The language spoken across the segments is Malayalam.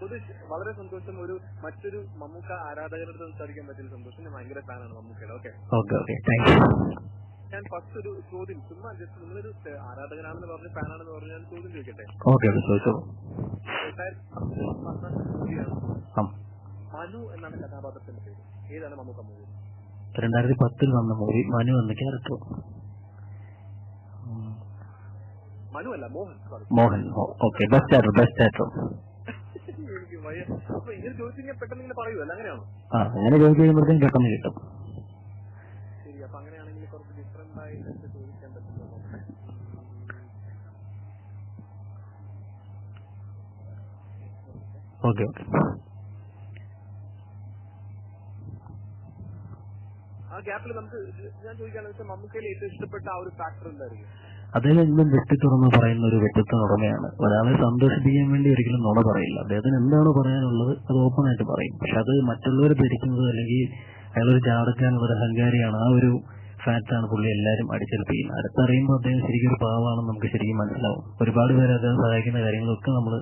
സുധീഷ് വളരെ സന്തോഷം. ഒരു മറ്റൊരു മമ്മൂക്ക ആരാധകരുടെ സംസാരിക്കാൻ പറ്റുന്ന സന്തോഷം. ഞാൻ ഭയങ്കര ഫാനാണ് മമ്മൂക്കയുടെ. Okay. Okay okay. Thank you ഞാൻ ഫസ്റ്റ് ഒരു ചോദ്യം. ചുമ്മാ ജസ്റ്റ് നിങ്ങളൊരു ആരാധകനാണെന്ന് പറഞ്ഞ് ഫാനാണെന്ന് പറഞ്ഞ് ഞാൻ ചോദ്യം ചോദിക്കട്ടെ? ഓക്കെ മനു എന്നാണ് കഥാപാത്രത്തിന്റെ പേര്. ഏതാണ് മമ്മൂക്ക മൂവി? രണ്ടായിരത്തി പത്തിൽ വന്ന മൂവി മനു എന്ന ക്യാരക്ടർ. മനു അല്ല Mohan. Mohan. Okay. Best actor best actor വയ്യ അപ്പൊ ഇങ്ങനെ ചോദിച്ചു കഴിഞ്ഞാൽ പെട്ടെന്ന് ഇങ്ങനെ പറയുമല്ലോ അങ്ങനെയാണോ? ആ അങ്ങനെ ചോദിച്ചു കഴിയുമ്പോഴത്തേക്കും പെട്ടെന്ന് കിട്ടും. ശരി അപ്പൊ അങ്ങനെയാണെങ്കിൽ കുറച്ച് ഡിഫറെന്റ് ആയിട്ട് ചോദിക്കാൻ പറ്റുമോ ഓക്കെ ഓക്കെ. ആ ഗ്യാപ്പിൽ നമുക്ക് ഞാൻ ചോദിക്കാന്ന് വെച്ചാൽ മമ്മൂക്കയിൽ ഏറ്റവും ഇഷ്ടപ്പെട്ട ആ ഒരു ഫാക്ടർ എന്തായിരിക്കും? അദ്ദേഹം എന്നും തുറന്ന് പറയുന്ന ഒരു വ്യക്തിത്വ ഉടമയാണ്. ഒരാളെ സന്തോഷിപ്പിക്കാൻ വേണ്ടി ഒരിക്കലും നുണ പറയില്ല. അദ്ദേഹത്തിന് എന്താണ് പറയാനുള്ളത്? അത് ഓപ്പൺ ആയിട്ട് പറയും. പക്ഷെ അത് മറ്റുള്ളവർ ധരിക്കുന്നത് അല്ലെങ്കിൽ അയാളൊരു ചാടക്കാനുള്ള ഒരു അഹങ്കാരിയാണ് ആ ഒരു ഫാക്റ്റാണ് പുള്ളി എല്ലാവരും അടിച്ചേൽപ്പിക്കുന്നത്. അടുത്തറിയുമ്പോൾ അദ്ദേഹം ശരിക്കും ഒരു പാവമാണെന്ന് നമുക്ക് ശരിക്കും മനസ്സിലാവും. ഒരുപാട് പേര് അദ്ദേഹം സഹായിക്കുന്ന കാര്യങ്ങളൊക്കെ നമ്മൾ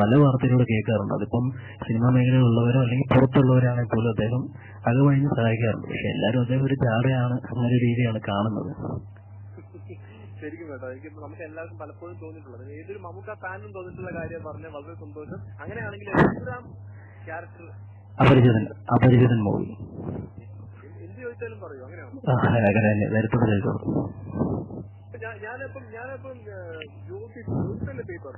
പല വാർത്തയിലൂടെ കേൾക്കാറുണ്ട്. അതിപ്പം സിനിമാ മേഖലയിലുള്ളവരോ അല്ലെങ്കിൽ പുറത്തുള്ളവരാണെങ്കിൽ പോലും അദ്ദേഹം വഴി സഹായിക്കാറുണ്ട്. പക്ഷെ എല്ലാവരും അദ്ദേഹം ഒരു ചാടയാണ് ഒരു രീതിയാണ് കാണുന്നത്. ശരിക്കും കേട്ടോ. എനിക്ക് നമുക്ക് എല്ലാവർക്കും പലപ്പോഴും തോന്നിയിട്ടുള്ളത്. ഏതൊരു മമ്മൂക്ക ഫാനും തോന്നിയിട്ടുള്ള കാര്യം പറഞ്ഞ വളരെ സന്തോഷം. അങ്ങനെയാണെങ്കിൽ എത്രാം ക്യാരക്ടർ അപരിചിതൻ അപരിചിതൻ മൂവി. എന്ത് ചോദിച്ചാലും പറയൂ. അങ്ങനെയാണോ? ഞാൻ- ഞാനിപ്പം ഞാനിപ്പം ജ്യോതി ജ്യോതിഷന്റെ പേപ്പർ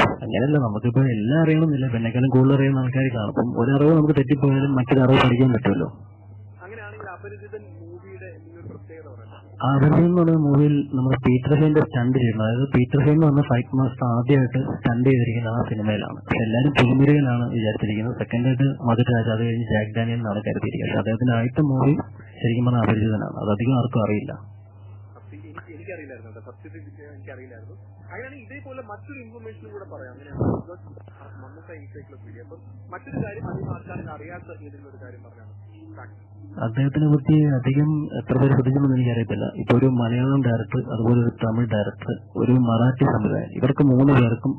അങ്ങനെയല്ല നമുക്കിപ്പോ എല്ലാം അറിയണമെന്നില്ല. പിന്നെക്കാളും കൂടുതൽ അറിയുന്ന ആൾക്കാർ കാണും. ഒരറിവ് നമുക്ക് തെറ്റിപ്പോയാലും മറ്റൊരു അറിവ് പഠിക്കാൻ പറ്റുമല്ലോ. അപരിചിതൻ എന്ന് പറയുന്ന മൂവിയിൽ നമ്മൾ പീറ്റർ ഹെയിന്റെ സ്റ്റണ്ട് ചെയ്യുന്നത് അതായത് പീറ്റർ ഹെയിൻ വന്ന ഫൈറ്റ് മാസ്റ്റർ ആദ്യമായിട്ട് സ്റ്റണ്ട് ചെയ്തിരിക്കുന്ന ആ സിനിമയിലാണ്. പക്ഷെ എല്ലാവരും പുതുമുരുകനാണ് വിചാരിച്ചിരിക്കുന്നത്. സെക്കൻഡായിട്ട് മധുര രാജ അത് കഴിഞ്ഞ് ജാക്ക് ഡാനിയൽ എന്നാണ് കരുതിയിരിക്കുന്നത്. അദ്ദേഹത്തിന്റെ ആദ്യത്തെ മൂവി ശരിക്കും പറഞ്ഞാൽ അപരിചിതനാണ്. അത് അധികം ആർക്കും അറിയില്ല. എനിക്കറിയില്ലായിരുന്നു കേട്ടോ. എനിക്ക് എനിക്കറിയില്ലായിരുന്നു. അങ്ങനെയാണ് ഇതേപോലെ മറ്റൊരു ഇൻഫർമേഷനും കൂടെ പറയാം. അങ്ങനെയാണ് മമ്മൂക്ക എൻസൈക്ലോപീഡിയ അപ്പം മറ്റൊരു കാര്യം അധികം ആൾക്കാർക്ക് അറിയാത്ത ഏതെങ്കിലും ഒരു കാര്യം പറഞ്ഞാണ്. അദ്ദേഹത്തിനെ കുറിച്ച് അധികം എത്ര പേര് ശ്രദ്ധിക്കുമെന്ന് എനിക്കറിയത്തില്ല. ഇപ്പൊ ഒരു മലയാളം ഡയറക്ടർ അതുപോലെ ഒരു തമിഴ് ഡയറക്ടർ ഒരു മറാഠി സംവിധായകൻ. ഇവർക്ക് മൂന്ന് പേർക്കും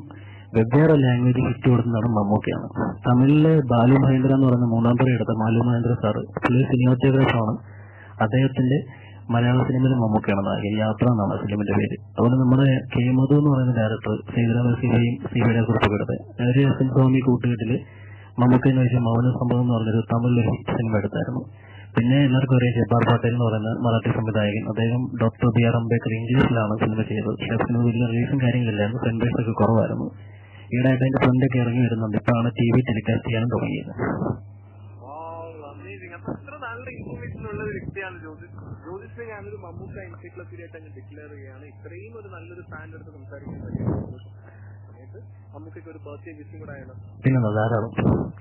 വെവ്വേറെ ലാംഗ്വേജ് ഹിറ്റ് കൊടുക്കുന്നതാണ് മമ്മൂക്കയാണ്. തമിഴിലെ ബാലു മഹേന്ദ്ര എന്ന് പറയുന്ന മൂന്നാം പേരെ എടുത്ത ബാലു മഹേന്ദ്ര സാറ്. പുള്ളി സിനിമാറ്റോഗ്രാഫറാണ് അദ്ദേഹത്തിന്റെ മലയാള സിനിമയിലെ മമ്മൂക്കയാണ് നായകൻ യാത്ര എന്നാണ് സിനിമയുടെ പേര്. അതുപോലെ നമ്മുടെ കെ മധു എന്ന് പറയുന്ന ഡയറക്ടർ സീതരാമ സിബയും സിബിയുടെ കുറിപ്പ് എടുത്ത് ഒരു എസ് എൻ സ്വാമി കൂട്ടുകെട്ടിൽ മമ്മൂക്കയെന്ന് വെച്ചാൽ മൗന സംഭവം എന്ന് പറഞ്ഞൊരു തമിഴിലൊരു സിനിമ എടുത്തായിരുന്നു. പിന്നെ എല്ലാവർക്കും അറിയാം ജബ്ബാർ പട്ടേൽ എന്ന് പറയുന്ന മറാഠി സംവിധായകൻ. അദ്ദേഹം ഡോക്ടർ ബി ആർ അംബേദ്കർ ഇംഗ്ലീഷിലാണ് സിനിമ ചെയ്തത്. പക്ഷേ സിനിമ വലിയ റിലീസും കാര്യങ്ങളില്ലായിരുന്നു. സെൻബേഴ്സ് ഒക്കെ കുറവായിരുന്നു. ഈടായിട്ട് അതിന്റെ ഫ്രണ്ടൊക്കെ ഇറങ്ങി വരുന്നുണ്ട്. ഇപ്പോഴാണ് ടി വി ടെലികാസ്റ്റ് ചെയ്യാനും തുടങ്ങിയത്. ഉള്ള ഒരു വ്യക്തിയാണ് ജ്യോതിഷ് ജ്യോതിഷിനെ ഞാനൊരു മമ്മൂക്ക എൻസൈക്ലോപീഡിയ ആയിട്ട് അങ്ങ് ഡിക്ലെയർ ചെയ്യുകയാണ്. ഇത്രയും ഒരു നല്ലൊരു ഫാന്റെ അടുത്ത് സംസാരിക്കാൻ സമയത്ത് മമ്മൂക്കയ്ക്ക് ഒരു ബർത്ത്ഡേ വിഷയം കൂടെ ആയാലും പിന്നെ ധാരാളം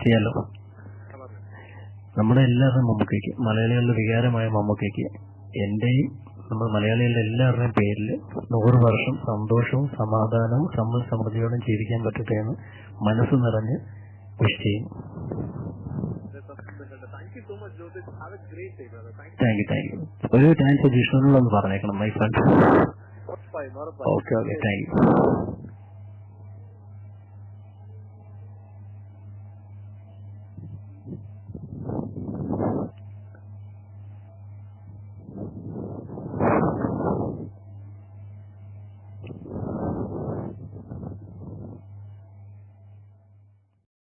ചെയ്യാലോ? നമ്മുടെ എല്ലാവരുടെയും മമ്മൂക്കയ്ക്ക് മലയാളികളുടെ വികാരമായ മമ്മൂക്കയ്ക്ക് എന്റെയും നമ്മൾ മലയാളികളുടെ എല്ലാവരുടെയും പേരിൽ നൂറ് വർഷം സന്തോഷവും സമാധാനവും സമ്പൽ സമൃദ്ധിയോടും ജീവിക്കാൻ പറ്റട്ടെ എന്ന് മനസ്സ് നിറഞ്ഞ് വിഷ് ചെയ്യും താങ്ക് യു താങ്ക് യു ഒരു യു ഒരു ഒന്ന് പറഞ്ഞേക്കണം my friend okay okay thank you